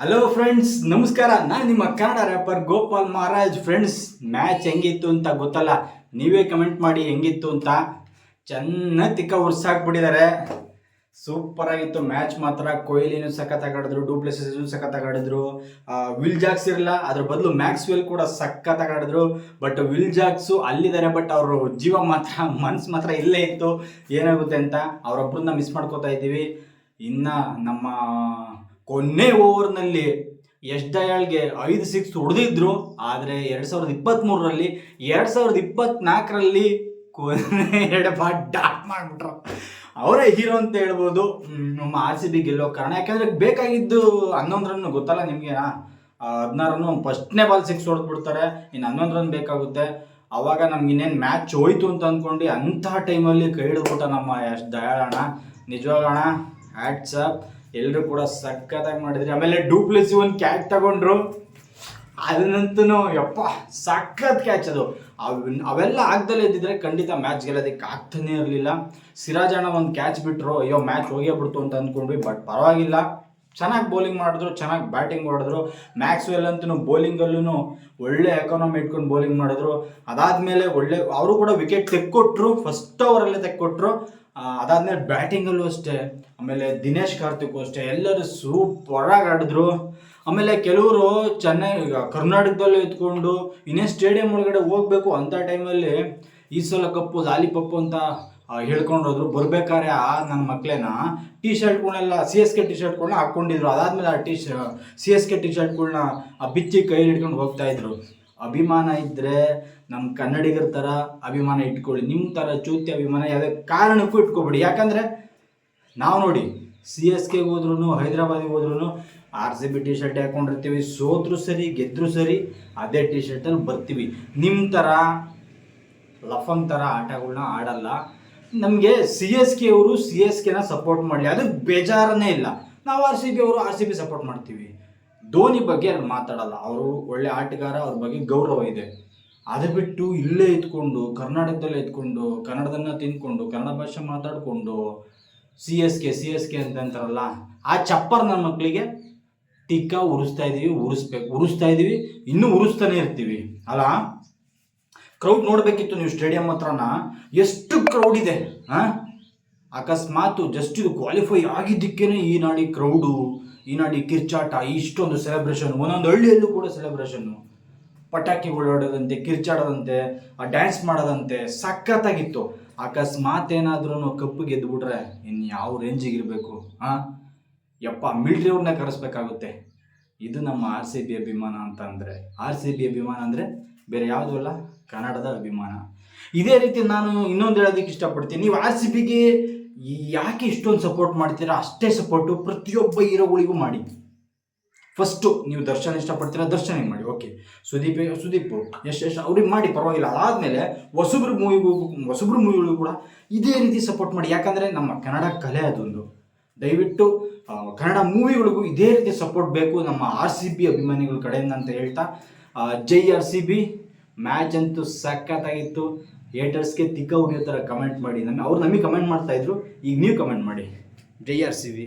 Hello friends ನಮಸ್ಕಾರ. ನಾನು ನಿಮ್ಮ Kannada rapper Gopal Maharaj. Friends match ಹೆಂಗಿತ್ತು ಅಂತ ಗೊತ್ತಲ್ಲ? ನೀವೇ ಕಮೆಂಟ್ ಮಾಡಿ ಹೆಂಗಿತ್ತು ಅಂತ. ಚೆನ್ನಾಗಿ ತಿಕ್ಕ ಉರ್ಸಾಕ್ಬಿಟ್ಟಿದ್ದಾರೆ ಸೂಪರ್ ಆಗಿತ್ತು. ಮ್ಯಾಚ್ ಮಾತ್ರ ಕೊಹ್ಲಿನೂ ಸಖತ್ತಾಗಾಡಿದ್ರು ಆಡಿದ್ರು ಡೂಪ್ಲೆಸಿಸು ಸಖತ್ತಾಗಿ ಆಡಿದ್ರು ಆ, ವಿಲ್ ಜಾಕ್ಸ್ ಇರಲ್ಲ ಅದ್ರ ಬದಲು ಮ್ಯಾಕ್ಸ್ ವೆಲ್ ಕೂಡ ಸಖತ್ತಾಗಾಡಿದ್ರು ಬಟ್ ವಿಲ್ ಜಾಕ್ಸು ಅಲ್ಲಿದ್ದಾರೆ ಬಟ್ ಅವರು ಜೀವ ಮಾತ್ರ ಮನ್ಸು ಮಾತ್ರ ಇಲ್ಲೇ ಇತ್ತು. ಏನಾಗುತ್ತೆ ಅಂತ ಅವರೊಬ್ಬರನ್ನ ಮಿಸ್ ಮಾಡ್ಕೋತಾ ಇದ್ದೀವಿ. ಇನ್ನು ನಮ್ಮ ಕೊನೆ ಓವರ್ನಲ್ಲಿ ಯಶ್ ದಯಾಳ್ಗೆ ಐದು ಸಿಕ್ಸ್ ಹೊಡೆದಿದ್ರು. ಆದರೆ ಎರಡು ಸಾವಿರದ ಇಪ್ಪತ್ತ್ಮೂರರಲ್ಲಿ ಎರಡು ಸಾವಿರದ ಇಪ್ಪತ್ನಾಲ್ಕರಲ್ಲಿ ಕೊನೆ ಎರಡು ಬಾಟ್ ಡಾಟ್ ಮಾಡಿಬಿಟ್ರು. ಅವರೇ ಹೀರೋ ಅಂತ ಹೇಳ್ಬೋದು. ನಮ್ಮ ಆರ್ ಸಿ ಬಿ ಗೆಲ್ಲೋ ಕಾರಣ. ಯಾಕಂದ್ರೆ ಬೇಕಾಗಿದ್ದು ಹನ್ನೊಂದು ರನ್ ಗೊತ್ತಲ್ಲ ನಿಮಗೆ? ಹದಿನಾರನ್ನು ರನ್ ಫಸ್ಟ್ನೇ ಬಾಲ್ ಸಿಕ್ಸ್ ಹೊಡೆದ್ಬಿಡ್ತಾರೆ. ಇನ್ನು ಹನ್ನೊಂದು ರನ್ ಬೇಕಾಗುತ್ತೆ. ಅವಾಗ ನಮ್ಗೆ ಇನ್ನೇನು ಮ್ಯಾಚ್ ಹೋಯ್ತು ಅಂತ ಅಂದ್ಕೊಂಡು ಅಂತಹ ಟೈಮಲ್ಲಿ ಕೈ ಹಿಡಿದ್ಬಿಟ್ಟ ನಮ್ಮ ಯಶ್ ದಯಾಳಣ್ಣ ನಿಜವಾಗಣ ಹ್ಯಾಟ್ಸ್ ಅಪ್. ಎಲ್ಲರೂ ಕೂಡ ಸಖತ್ತಾಗಿ ಮಾಡಿದ್ರಿ. ಆಮೇಲೆ ಡೂಪ್ಲೆಸಿ ಒಂದು ಕ್ಯಾಚ್ ತಗೊಂಡ್ರು. ಅದನ್ನಂತೂ ಯಪ್ಪ, ಸಖತ್ ಕ್ಯಾಚ್ ಅದು. ಅವ್, ಅವೆಲ್ಲ ಆಗ್ದಲೇ ಇದ್ದಿದ್ರೆ ಖಂಡಿತ ಮ್ಯಾಚ್ ಗೆಲ್ಲೋದಕ್ಕೆ ಆಗ್ತಾನೇ ಇರಲಿಲ್ಲ. ಸಿರಾಜ್ ಅಣ್ಣ ಒಂದು ಕ್ಯಾಚ್ ಬಿಟ್ಟರು ಅಯ್ಯೋ ಮ್ಯಾಚ್ ಹೋಗೇ ಬಿಡ್ತು ಅಂತ ಅಂದ್ಕೊಂಡ್ವಿ ಬಟ್ ಪರವಾಗಿಲ್ಲ. ಚೆನ್ನಾಗಿ ಬೌಲಿಂಗ್ ಮಾಡಿದ್ರು, ಚೆನ್ನಾಗಿ ಬ್ಯಾಟಿಂಗ್ ಮಾಡಿದ್ರು ಮ್ಯಾಕ್ಸ್ವೆಲ್ ಅಂತೂ ಬೌಲಿಂಗಲ್ಲೂ ಒಳ್ಳೆ ಎಕಾನಮಿ ಇಟ್ಕೊಂಡು ಬೌಲಿಂಗ್ ಮಾಡಿದ್ರು. ಅದಾದಮೇಲೆ ಒಳ್ಳೆ, ಅವರು ಕೂಡ ವಿಕೆಟ್ ತೆಕ್ಕೊಟ್ರು ಫಸ್ಟ್ ಓವರಲ್ಲೇ ತೆಕ್ಕೊಟ್ರು. ಅದಾದಮೇಲೆ ಬ್ಯಾಟಿಂಗಲ್ಲೂ ಅಷ್ಟೇ, ಆಮೇಲೆ ದಿನೇಶ್ ಕಾರ್ತಿಕ್ ಅಷ್ಟೇ, ಎಲ್ಲರೂ ಸೂಪರಾಗಿ ಆಡಿದ್ರು. ಆಮೇಲೆ ಕೆಲವರು ಚೆನ್ನೈ ಕರ್ನಾಟಕದಲ್ಲೂ ಇದ್ಕೊಂಡು ಇನ್ನೇ ಸ್ಟೇಡಿಯಂ ಒಳಗಡೆ ಹೋಗ್ಬೇಕು ಅಂಥ ಟೈಮಲ್ಲಿ ಈ ಸಲ ಕಪ್ಪು ಲಾಲಿಪಪ್ಪು ಅಂತ ಹೇಳ್ಕೊಂಡು ಹೋದ್ರು ಬರ್ಬೇಕಾದ್ರೆ ಆ ನನ್ನ ಮಕ್ಕಳೇನ ಟಿ ಶರ್ಟ್ಗಳನ್ನೆಲ್ಲ ಸಿ ಎಸ್ ಕೆ ಟಿ ಶರ್ಟ್ಗಳನ್ನ ಹಾಕ್ಕೊಂಡಿದ್ರು. ಅದಾದ್ಮೇಲೆ ಆ T C S K T ಶರ್ಟ್ಗಳನ್ನ ಬಿಚ್ಚಿ ಕೈಯಲ್ಲಿ ಹಿಡ್ಕೊಂಡು ಹೋಗ್ತಾ ಇದ್ರು. ಅಭಿಮಾನ ಇದ್ದರೆ ನಮ್ಮ ಕನ್ನಡಿಗರ ಥರ ಅಭಿಮಾನ ಇಟ್ಕೊಳ್ಳಿ. ನಿಮ್ಮ ಥರ ಚೂತಿ ಅಭಿಮಾನ ಯಾವುದೇ ಕಾರಣಕ್ಕೂ ಇಟ್ಕೊಬೇಡಿ. ಯಾಕಂದರೆ ನಾವು ನೋಡಿ ಸಿ ಎಸ್ ಕೆಗೆ ಹೋದ್ರೂ ಹೈದ್ರಾಬಾದಿಗೆ ಹೋದ್ರೂ R C B T shirt ಹಾಕೊಂಡಿರ್ತೀವಿ. ಸೋತ್ರು ಸರಿ, ಗೆದ್ರು ಸರಿ, ಅದೇ ಟಿ ಶರ್ಟಲ್ಲಿ ಬರ್ತೀವಿ. ನಿಮ್ಮ ಥರ ಲಫಂಗ್ ಥರ ಆಟಗಳನ್ನ ಆಡಲ್ಲ. ನಮಗೆ ಸಿ ಎಸ್ ಕೆ ಅವರು ಸಿ ಎಸ್ ಕೆನ ಸಪೋರ್ಟ್ ಮಾಡಲಿ. ಅದಕ್ಕೆ ಬೇಜಾರನೇ ಇಲ್ಲ. ನಾವು ಆರ್ ಸಿ ಬಿ ಅವರು ಆರ್ ಸಿ ಬಿ ಸಪೋರ್ಟ್ ಮಾಡ್ತೀವಿ. ಧೋನಿ ಬಗ್ಗೆ ಅಲ್ಲಿ ಮಾತಾಡಲ್ಲ. ಅವರು ಒಳ್ಳೆ ಆಟಗಾರ, ಅವ್ರ ಬಗ್ಗೆ ಗೌರವ ಇದೆ. ಅದು ಬಿಟ್ಟು ಇಲ್ಲೇ ಇದ್ಕೊಂಡು, ಕರ್ನಾಟಕದಲ್ಲೇ ಇದ್ಕೊಂಡು, ಕನ್ನಡದನ್ನ ತಿಂದ್ಕೊಂಡು ಕನ್ನಡ ಭಾಷೆ ಮಾತಾಡಿಕೊಂಡು C S K C S K ಅಂತ ಅಂತಾರಲ್ಲ, ಆ ಚಪ್ಪರ್ ನನ್ನ ಮಕ್ಕಳಿಗೆ ಟಿಕ್ಕ ಉರಿಸ್ತಾ ಇದ್ದೀವಿ ಉರಿಸ್ಬೇಕು, ಉರಿಸ್ತಾ ಇದ್ದೀವಿ ಇನ್ನೂ ಉರಿಸ್ತಾನೆ ಇರ್ತೀವಿ. ಅಲ್ಲ ಕ್ರೌಡ್ ನೋಡಬೇಕಿತ್ತು ನೀವು ಸ್ಟೇಡಿಯಂ ಹತ್ರನ. ಎಷ್ಟು ಕ್ರೌಡ್ ಇದೆ, ಹಾಂ? ಅಕಸ್ಮಾತ್ ಜಸ್ಟ್ ಇದು ಕ್ವಾಲಿಫೈ ಆಗಿದ್ದಕ್ಕೇನೆ ಈ ನಾಡಿ ಕ್ರೌಡು ಈ ನಾಡಿ ಕಿರ್ಚಾಟ, ಇಷ್ಟೊಂದು ಸೆಲೆಬ್ರೇಷನ್ ಒಂದೊಂದು ಹಳ್ಳಿಯಲ್ಲೂ ಕೂಡ ಸೆಲೆಬ್ರೇಷನ್ನು ಪಟಾಕಿ ಓಡಾಡೋದಂತೆ, ಕಿರ್ಚಾಡೋದಂತೆ, ಆ ಡ್ಯಾನ್ಸ್ ಮಾಡೋದಂತೆ ಸಖತ್ತಾಗಿತ್ತು. ಅಕಸ್ಮಾತ್ ಏನಾದ್ರೂ ಕಪ್ಪು ಗೆದ್ದುಬಿಟ್ರೆ ಇನ್ನು ಯಾವ ರೇಂಜಿಗೆ ಇರಬೇಕು, ಹಾಂ? ಯಪ್ಪ ಮಿಲ್ಟ್ರಿ ಅವ್ರನ್ನ ಕರೆಸ್ಬೇಕಾಗುತ್ತೆ. ಇದು ನಮ್ಮ ಆರ್ ಸಿ ಬಿ ಅಭಿಮಾನ ಅಂತ ಅಂದರೆ ಆರ್ ಸಿ ಬಿ ಅಭಿಮಾನ ಅಂದರೆ ಬೇರೆ ಯಾವುದೂ ಅಲ್ಲ, ಕನ್ನಡದ ಅಭಿಮಾನ. ಇದೇ ರೀತಿ ನಾನು ಇನ್ನೊಂದು ಹೇಳೋದಕ್ಕೆ ಇಷ್ಟಪಡ್ತೀನಿ. ನೀವು ಆರ್ ಸಿ ಬಿಗೆ ಯಾಕೆ ಇಷ್ಟೊಂದು ಸಪೋರ್ಟ್ ಮಾಡ್ತೀರಾ? ಅಷ್ಟೇ ಸಪೋರ್ಟು ಪ್ರತಿಯೊಬ್ಬ ಹೀರೋಗಳಿಗೂ ಮಾಡಿ. ಫಸ್ಟು ನೀವು ದರ್ಶನ ಇಷ್ಟಪಡ್ತೀರಾ? ದರ್ಶನ ಮಾಡಿ ಓಕೆ ಸುದೀಪ್ ಸುದೀಪ್ ಎಷ್ಟು ಎಷ್ಟು ಅವ್ರಿಗೆ ಮಾಡಿ, ಪರವಾಗಿಲ್ಲ. ಅದಾದಮೇಲೆ ಹೊಸಬ್ರ ಮೂವಿಗೂ ಹೊಸಬ್ರ ಮೂವಿಗಳಿಗೂ ಕೂಡ ಇದೇ ರೀತಿ ಸಪೋರ್ಟ್ ಮಾಡಿ. ಯಾಕಂದರೆ ನಮ್ಮ ಕನ್ನಡ ಕಲೆ ಅದೊಂದು. ದಯವಿಟ್ಟು ಕನ್ನಡ ಮೂವಿಗಳಿಗೂ ಇದೇ ರೀತಿ ಸಪೋರ್ಟ್ ಬೇಕು ನಮ್ಮ ಆರ್ ಸಿ ಬಿ ಅಭಿಮಾನಿಗಳ ಕಡೆಯಿಂದ ಅಂತ ಹೇಳ್ತಾ ಜೈ ಆರ್ ಸಿ ಬಿ ಮ್ಯಾಚ್ ಅಂತೂ ಸಖತ್ತಾಗಿತ್ತು. ಏಟರ್ಸ್ಗೆ ತಿಕ್ಕ ಹೋಗಿರೋ ಥರ ಕಮೆಂಟ್ ಮಾಡಿ. ನಮಗೆ ಅವ್ರು ನಮಗೆ ಕಮೆಂಟ್ ಮಾಡ್ತಾಯಿದ್ರು ಈಗ ನೀವು ಕಮೆಂಟ್ ಮಾಡಿ. ಜೈ ಆರ್ ಸಿ ಬಿ